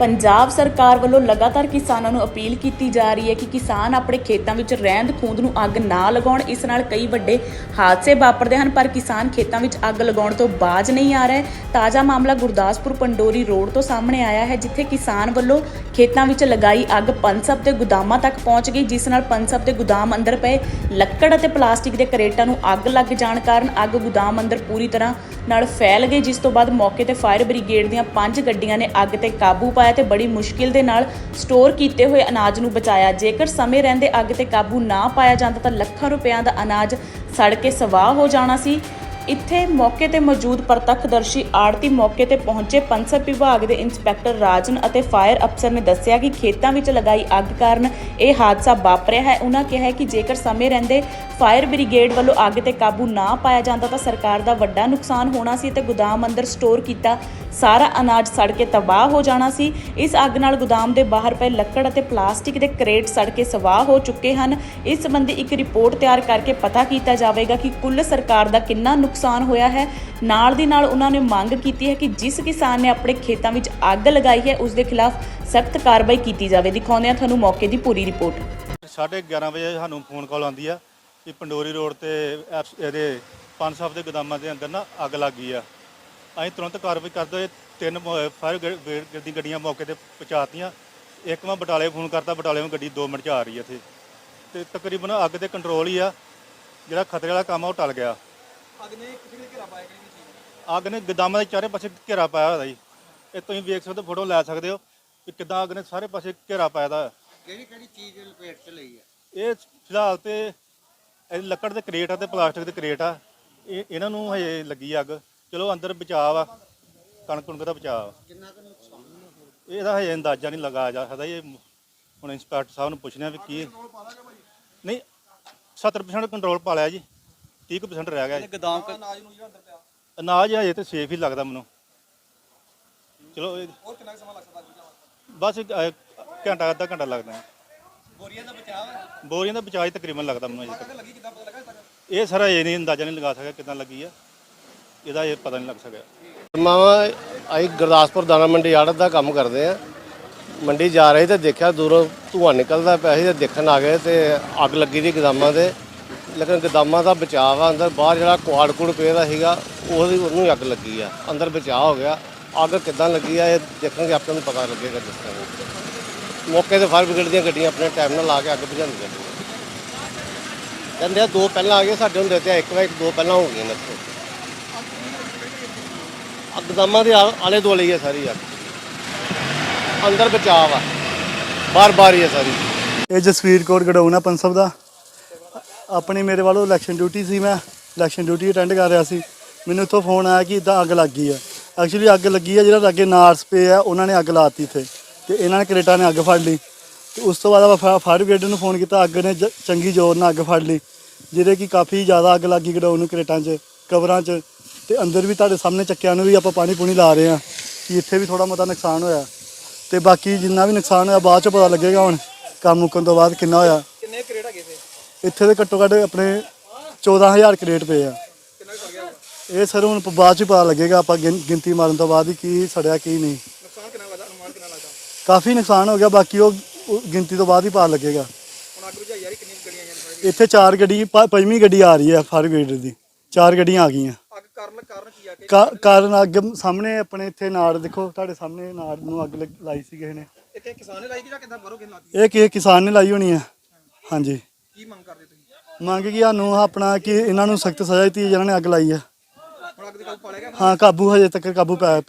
ਪੰਜਾਬ ਸਰਕਾਰ ਵੱਲੋਂ ਲਗਾਤਾਰ ਕਿਸਾਨਾਂ ਨੂੰ ਅਪੀਲ ਕੀਤੀ ਜਾ ਰਹੀ ਹੈ ਕਿ ਕਿਸਾਨ ਆਪਣੇ ਖੇਤਾਂ ਵਿੱਚ ਰਹਿੰਦ ਖੂੰਦ ਨੂੰ ਅੱਗ ਨਾ ਲਗਾਉਣ। ਇਸ ਨਾਲ ਕਈ ਵੱਡੇ ਹਾਦਸੇ ਵਾਪਰਦੇ ਹਨ, ਪਰ ਕਿਸਾਨ ਖੇਤਾਂ ਵਿੱਚ ਅੱਗ ਲਗਾਉਣ ਤੋਂ ਬਾਜ ਨਹੀਂ ਆ ਰਿਹਾ। ਤਾਜ਼ਾ ਮਾਮਲਾ ਗੁਰਦਾਸਪੁਰ ਪੰਡੋਰੀ ਰੋਡ ਤੋਂ ਸਾਹਮਣੇ ਆਇਆ ਹੈ, ਜਿੱਥੇ ਕਿਸਾਨ ਵੱਲੋਂ ਖੇਤਾਂ ਵਿੱਚ ਲਗਾਈ ਅੱਗ ਪੰਸਬ 'ਤੇ ਗੁਦਾਮਾਂ ਤੱਕ ਪਹੁੰਚ ਗਈ, ਜਿਸ ਨਾਲ ਪੰਸਬ ਦੇ ਗੁਦਾਮ ਅੰਦਰ ਪਏ ਲੱਕੜ ਅਤੇ ਪਲਾਸਟਿਕ ਦੇ ਕਰੇਟਾਂ ਨੂੰ ਅੱਗ ਲੱਗ ਜਾਣ ਕਾਰਨ ਅੱਗ ਗੁਦਾਮ ਅੰਦਰ ਪੂਰੀ ਤਰ੍ਹਾਂ ਨਾਲ ਫੈਲ ਗਈ, ਜਿਸ ਤੋਂ ਬਾਅਦ ਮੌਕੇ ਤੇ ਫਾਇਰ ਬ੍ਰਿਗੇਡ ਦੀਆਂ ਪੰਜ ਗੱਡੀਆਂ ਨੇ ਅੱਗ ਤੇ ਕਾਬੂ ਪਾਇਆ ਤੇ ਬੜੀ ਮੁਸ਼ਕਿਲ ਦੇ ਨਾਲ ਸਟੋਰ ਕੀਤੇ ਹੋਏ ਅਨਾਜ ਨੂੰ ਬਚਾਇਆ। ਜੇਕਰ ਸਮੇਂ ਰਹਿੰਦੇ ਅੱਗ ਤੇ ਕਾਬੂ ਨਾ ਪਾਇਆ ਜਾਂਦਾ ਤਾਂ ਲੱਖਾਂ ਰੁਪਇਆਂ ਦਾ ਅਨਾਜ ਸੜ ਕੇ ਸਵਾਹ ਹੋ ਜਾਣਾ ਸੀ। ਇੱਥੇ ਮੌਕੇ ਤੇ ਮੌਜੂਦ ਪ੍ਰਤੱਖਦਰਸ਼ੀ ਆੜਤੀ ਮੌਕੇ ਤੇ ਪਹੁੰਚੇ ਪੰਸਬ ਵਿਭਾਗ ਦੇ ਇੰਸਪੈਕਟਰ ਰਾਜਨ ਅਤੇ ਫਾਇਰ ਅਫਸਰ ਨੇ ਦੱਸਿਆ ਕਿ ਖੇਤਾਂ ਵਿੱਚ ਲਗਾਈ ਅੱਗ ਕਾਰਨ ਇਹ ਹਾਦਸਾ ਵਾਪਰਿਆ ਹੈ। ਉਹਨਾਂ ਕਿਹਾ ਕਿ ਜੇਕਰ ਸਮੇਂ ਰਹਿੰਦੇ ਫਾਇਰ ਬ੍ਰਿਗੇਡ ਵੱਲੋਂ ਅੱਗ ਤੇ ਕਾਬੂ ਨਾ ਪਾਇਆ ਜਾਂਦਾ ਤਾਂ ਸਰਕਾਰ ਦਾ ਵੱਡਾ ਨੁਕਸਾਨ ਹੋਣਾ ਸੀ ਤੇ ਗੋਦਾਮ ਅੰਦਰ ਸਟੋਰ ਕੀਤਾ ਸਾਰਾ ਅਨਾਜ ਸੜ ਕੇ ਤਬਾਹ ਹੋ ਜਾਣਾ ਸੀ। ਇਸ ਅੱਗ ਨਾਲ ਗੋਦਾਮ ਦੇ ਬਾਹਰ ਪਏ ਲੱਕੜ ਅਤੇ ਪਲਾਸਟਿਕ ਦੇ ਕਰੇਟ ਸੜ ਕੇ ਸਵਾਹ ਹੋ ਚੁੱਕੇ ਹਨ। ਇਸ ਸੰਬੰਧੀ ਇੱਕ ਰਿਪੋਰਟ ਤਿਆਰ ਕਰਕੇ ਪਤਾ ਕੀਤਾ ਜਾਵੇਗਾ ਕਿ ਕੁੱਲ ਸਰਕਾਰ ਦਾ ਕਿੰਨਾ ਨੁਕਸਾਨ ਨੁਕਸਾਨ ਹੋਇਆ ਹੈ। ਨਾਲ ਦੀ ਨਾਲ ਉਹਨਾਂ ਨੇ ਮੰਗ ਕੀਤੀ ਹੈ ਕਿ ਜਿਸ ਕਿਸਾਨ ਨੇ ਆਪਣੇ ਖੇਤਾਂ ਵਿੱਚ ਅੱਗ ਲਗਾਈ ਹੈ, ਉਸ ਦੇ ਖਿਲਾਫ ਸਖਤ ਕਾਰਵਾਈ ਕੀਤੀ ਜਾਵੇ। ਦਿਖਾਉਂਦੇ ਹਾਂ ਤੁਹਾਨੂੰ ਮੌਕੇ ਦੀ ਪੂਰੀ ਰਿਪੋਰਟ। ਸਾਢੇ 11 ਵਜੇ ਸਾਨੂੰ ਫੋਨ ਕਾਲ ਆਉਂਦੀ ਆ ਕਿ ਪੰਡੋਰੀ ਰੋਡ ਤੇ ਐਪਸ- ਇਹਦੇ ਪੰਜ ਸਾਹਿਬ ਦੇ ਗੋਦਾਮਾਂ ਦੇ ਅੰਦਰ ਨਾ ਅੱਗ ਲੱਗ ਗਈ ਆ। ਅਸੀਂ ਤੁਰੰਤ ਕਾਰਵਾਈ ਕਰਦੇ ਹੋਏ ਤਿੰਨ ਫਾਇਰ ਬ੍ਰਿਗੇਡ ਬ੍ਰਿਗੇਡ ਗੱਡੀਆਂ ਮੌਕੇ ਤੇ ਪਹੁੰਚਾਤੀਆਂ। ਇੱਕ ਮੈਂ ਬਟਾਲੇ ਫੋਨ ਕਰਤਾ, ਬਟਾਲੇ ਨੂੰ ਗੱਡੀ 2 ਮਿੰਟ ਚ ਆ ਰਹੀ ਹੈ ਇੱਥੇ। ਤੇ ਤਕਰੀਬਨ ਅੱਗ ਤੇ ਕੰਟਰੋਲ ਹੀ ਆ। ਜਿਹੜਾ ਖਤਰੇ ਵਾਲਾ ਕੰਮ ਆ, ਉਹ ਟਲ ਗਿਆ। ਅੱਗ ਨੇ ਕਿਤੇ ਕਿਤੇ ਘੇਰਾ ਪਾਇਆ ਕਿਹੜੀ ਚੀਜ਼ ਅੱਗ ਨੇ ਗੋਦਾਮਾਂ ਦੇ ਚਾਰੇ ਪਾਸੇ ਘੇਰਾ ਪਾਇਆ ਹੋਇਆ ਜੀ। ਇਹ ਤੁਸੀਂ ਵੇਖ ਸਕਦੇ ਹੋ ਫੋਟੋ ਲੈ ਸਕਦੇ ਹੋ ਕਿ ਕਿੱਦਾਂ ਅੱਗ ਨੇ ਸਾਰੇ ਪਾਸੇ ਘੇਰਾ ਪਾਇਆ ਦਾ। ਕਿਹੜੀ ਕਿਹੜੀ ਚੀਜ਼ ਲਪੇਟ ਚ ਲਈ ਆ? ਇਹ ਫਿਲਹਾਲ ਤੇ ਇਹ ਲੱਕੜ ਦੇ ਕਰੇਟ ਆ ਤੇ ਪਲਾਸਟਿਕ ਦੇ ਕਰੇਟ ਆ। ਇਹ ਇਹਨਾਂ ਨੂੰ ਹਜੇ ਲੱਗੀ ਅੱਗ। ਚਲੋ ਅੰਦਰ ਬਚਾਅ ਆ ਕਣਕ ਕੁਣਕ ਦਾ ਬਚਾਅ ਆ। ਕਿੰਨਾ ਕੁ ਨੁਕਸਾਨ ਇਹਦਾ ਹਜੇ ਅੰਦਾਜ਼ਾ ਨਹੀਂ ਲਗਾਇਆ ਜਾ ਸਕਦਾ ਇਹ ਹੁਣ ਇੰਸਪੈਕਟਰ ਸਾਹਿਬ ਨੂੰ ਪੁੱਛਣਾ ਵੀ ਕੀ ਨਹੀਂ 70% ਕੰਟਰੋਲ ਪਾ ਲਿਆ ਜੀ। 30% ਰਹਿ ਗਿਆ ਜੀ। ਗਦਾਮ ਅਨਾਜ ਨੂੰ ਜਿਹੜਾ ਅੰਦਰ ਪਿਆ। ਅਨਾਜ ਹਜੇ ਤੇ ਸੇਫ ਹੀ ਲੱਗਦਾ ਮੈਨੂੰ। ਚਲੋ ਇਹ ਹੋਰ ਕਿੰਨਾ ਕੁ ਸਮਾਂ ਲੱਗ ਸਕਦਾ ਦੂਜਾ ਬਸ ਇੱਕ, ਅਹ, ਘੰਟਾ ਅੱਧਾ ਘੰਟਾ ਲੱਗਦਾ ਹੈ। ਬੋਰੀਆਂ ਦਾ ਬਚਾਅ ਹੈ? ਬੋਰੀਆਂ ਦਾ ਬਚਾਅ ਹੀ ਤਕਰੀਬਨ ਲੱਗਦਾ ਮੈਨੂੰ ਅਜੇ ਤੱਕ। ਅੱਗ ਲੱਗੀ ਕਿੱਦਾਂ ਪਤਾ ਲੱਗਾ ਤੱਕ ਇਹ ਸਾਰਾ ਇਹ ਨਹੀਂ ਅੰਦਾਜ਼ਾ ਨਹੀਂ ਲਗਾ ਸਕਿਆ ਕਿਦਾਂ ਲੱਗੀ ਆ। ਇਹਦਾ ਇਹ ਪਤਾ ਨਹੀਂ ਲੱਗ ਸਕਿਆ। ਮਾਵਾ ਅਸੀਂ ਗੁਰਦਾਸਪੁਰ ਦਾਣਾ ਮੰਡੀ ਆੜਤ ਦਾ ਕੰਮ ਕਰਦੇ ਆ। ਮੰਡੀ ਜਾ ਰਹੇ ਤੇ ਦੇਖਿਆ ਦੂਰੋਂ ਧੂੰਆਂ ਨਿਕਲਦਾ ਪਿਆ ਸੀ ਤੇ ਦੇਖਣ ਆ ਗਏ ਤੇ ਅੱਗ ਲੱਗੀ ਦੀ ਗਦਾਮਾਂ ਦੇ ਲੇਕਿਨ ਗਦਾਮਾਂ ਦਾ ਬਚਾਅ ਆ ਅੰਦਰ, ਬਾਹਰ ਜਿਹੜਾ ਕੁਆੜ ਕੁੜ ਪਿਆ ਸੀਗਾ, ਉਹਦੀ ਉਹਨੂੰ ਅੱਗ ਲੱਗੀ ਆ। ਅੰਦਰ ਬਚਾਅ ਹੋ ਗਿਆ। ਅੱਗ ਕਿੱਦਾਂ ਲੱਗੀ ਆ, ਇਹ ਦੇਖਾਂਗੇ ਆਪਾਂ ਨੂੰ ਪਤਾ ਲੱਗੇਗਾ ਜਿਸ ਤਰ੍ਹਾਂ ਮੌਕੇ ਤੇ ਫਾਇਰ ਬ੍ਰਿਗੇਡ ਦੀਆਂ ਗੱਡੀਆਂ ਆਪਣੇ ਟਾਈਮ ਨਾਲ ਲਾ ਕੇ ਅੱਗ ਬੁਝਾਉਂਦੀਆਂ ਕਹਿੰਦੇ ਆ, ਦੋ ਪਹਿਲਾਂ ਆ ਗਏ ਸਾਡੇ ਹੁੰਦੇ ਤੇ ਇੱਕ ਵਾਰ ਇੱਕ ਦੋ ਪਹਿਲਾਂ ਹੋ ਗਈਆਂ ਨੇ ਇੱਥੇ। ਅਕਦਮਾਂ ਦੇ ਆ- ਆਲੇ ਦੁਆਲੇ ਹੀ ਹੈ ਸਾਰੀ ਅੱਗ। ਅੰਦਰ ਬਚਾਅ ਆ ਬਾਰ ਬਾਰ ਹੀ ਹੈ ਸਾਰੀ। ਇਹ ਜਸਵੀਰ ਕੋਟ ਗੜਾਉਣਾ ਪੰਸਬ ਦਾ। ਆਪਣੀ ਮੇਰੇ ਵੱਲੋਂ ਇਲੈਕਸ਼ਨ ਡਿਊਟੀ ਸੀ ਮੈਂ ਇਲੈਕਸ਼ਨ ਡਿਊਟੀ ਅਟੈਂਡ ਕਰ ਰਿਹਾ ਸੀ। ਮੈਨੂੰ ਇੱਥੋਂ ਫੋਨ ਆਇਆ ਕਿ ਇਦਾਂ ਅੱਗ ਲੱਗ ਗਈ ਆ। ਐਕਚੁਅਲੀ ਅੱਗ ਲੱਗੀ ਆ, ਜਿਹੜਾ ਅੱਗੇ ਨਾਰਸ ਪਏ ਆ, ਉਹਨਾਂ ਨੇ ਅੱਗ ਲਾਤੀ ਇੱਥੇ। ਤੇ ਇਹਨਾਂ ਨੇ ਕਰੇਟਾਂ ਨੇ ਅੱਗ ਫੜ ਲਈ। ਤੇ ਉਸ ਤੋਂ ਬਾਅਦ ਆਪਾਂ ਫਾਇਰ ਬ੍ਰਿਗੇਡ ਨੂੰ ਫੋਨ ਕੀਤਾ, ਅੱਗ ਨੇ ਜ- ਚੰਗੀ ਜ਼ੋਰ ਨਾਲ ਅੱਗ ਫੜ ਲਈ। ਜਿਹਦੇ ਕਿ ਕਾਫੀ ਜ਼ਿਆਦਾ ਅੱਗ ਲੱਗੀ ਗਡਾਊਨ ਨੂੰ ਕਰੇਟਾਂ 'ਚ ਕਵਰਾਂ 'ਚ। ਤੇ ਅੰਦਰ ਵੀ ਤੁਹਾਡੇ ਸਾਹਮਣੇ ਚੱਕਿਆਂ ਨੂੰ ਵੀ ਆਪਾਂ ਪਾਣੀ ਪੂਣੀ ਲਾ ਰਹੇ ਆ ਕਿ ਇੱਥੇ ਵੀ ਥੋੜਾ ਮਤਾ ਨੁਕਸਾਨ ਹੋਇਆ। ਤੇ ਬਾਕੀ ਜਿੰਨਾ ਵੀ ਨੁਕਸਾਨ ਹੋਇਆ, ਬਾਅਦ 'ਚ ਪਤਾ ਲੱਗੇਗਾ ਹੁਣ। ਕੰਮ ਮੁੱਕਣ ਤੋਂ ਬਾਅਦ ਕਿੰਨਾ ਹੋਇਆ। ਇੱਥੇ ਦੇ ਘੱਟੋ ਘੱਟ ਆਪਣੇ 14000 ਕਰੇਟ ਪਏ ਆ। ਇਹ ਸਰ ਹੁਣ ਬਾਅਦ ਚ ਪਤਾ ਲੱਗੇਗਾ ਆਪਾਂ ਗਿਣ- ਗਿਣਤੀ ਮਾਰਨ ਤੋਂ ਬਾਅਦ ਹੀ ਕੀ ਸੜਿਆ ਕੀ ਨਹੀਂ। ਨੁਕਸਾਨ ਕਿੰਨਾ ਲੱਗਦਾ ਅਨੁਮਾਨ ਕਿੰਨਾ ਲੱਗਦਾ ਕਾਫੀ ਨੁਕਸਾਨ ਹੋ ਗਿਆ ਬਾਕੀ ਉਹ ਗਿਣਤੀ ਤੋਂ ਬਾਅਦ ਹੀ ਪਤਾ ਲੱਗੇਗਾ। ਹੁਣ ਅੱਗ ਬੁਝਾਈ ਯਾਰੀ ਕਿੰਨੀਆਂ ਕੁ ਗੱਡੀਆਂ ਆਈਆਂ ਨੇ ਇੱਥੇ ਚਾਰ ਗੱਡੀ ਪੰਜਵੀਂ ਗੱਡੀ ਆ ਰਹੀ ਹੈ ਫਾਇਰ ਬ੍ਰਿਗੇਡ ਦੀ। ਚਾਰ ਗੱਡੀਆਂ ਆ ਗਈਆਂ। ਅੱਗ ਕਾਰਨ ਕਾਰਨ ਕੀ ਆ ਕਿ ਕਾ- ਕਾਰਨ ਅੱਗ ਸਾਹਮਣੇ ਆਪਣੇ ਇੱਥੇ ਨਾੜ ਦੇਖੋ ਤੁਹਾਡੇ ਸਾਹਮਣੇ ਨਾੜ ਨੂੰ ਅੱਗ ਲਾਈ ਸੀ ਕਿਸੇ ਨੇ। ਇੱਥੇ ਕਿਸਾਨ ਨੇ ਲਾਈ ਕਿ ਜਾਂ ਕਿੱਦਾਂ ਬਾਹਰੋਂ ਕਿਨ ਲਾਤੀ? ਇਹ ਕਿਸੇ ਕਿਸਾਨ ਨੇ ਲਾਈ ਹੋਣੀ ਆ ਹਾਂਜੀ। ਕੀ ਮੰਗ ਕਰਦੇ ਤੁਸੀਂ? ਮੰਗ ਕੀ ਸਾਨੂੰ ਆਪਣਾ ਕਿ ਇਹਨਾਂ ਨੂੰ ਸਖਤ ਸਜ਼ਾ ਦਿੱਤੀ ਜਿਹਨਾਂ ਨੇ ਅੱਗ ਲਾਈ ਆ। ਹੁਣ ਅੱਗ ਦੇ ਕਾਬੂ ਪਾ ਲਿਆ ਗਿਆ? ਹਾਂ ਕਾਬੂ ਹਜੇ ਤੱਕ ਕਾਬੂ ਪਾਇਆ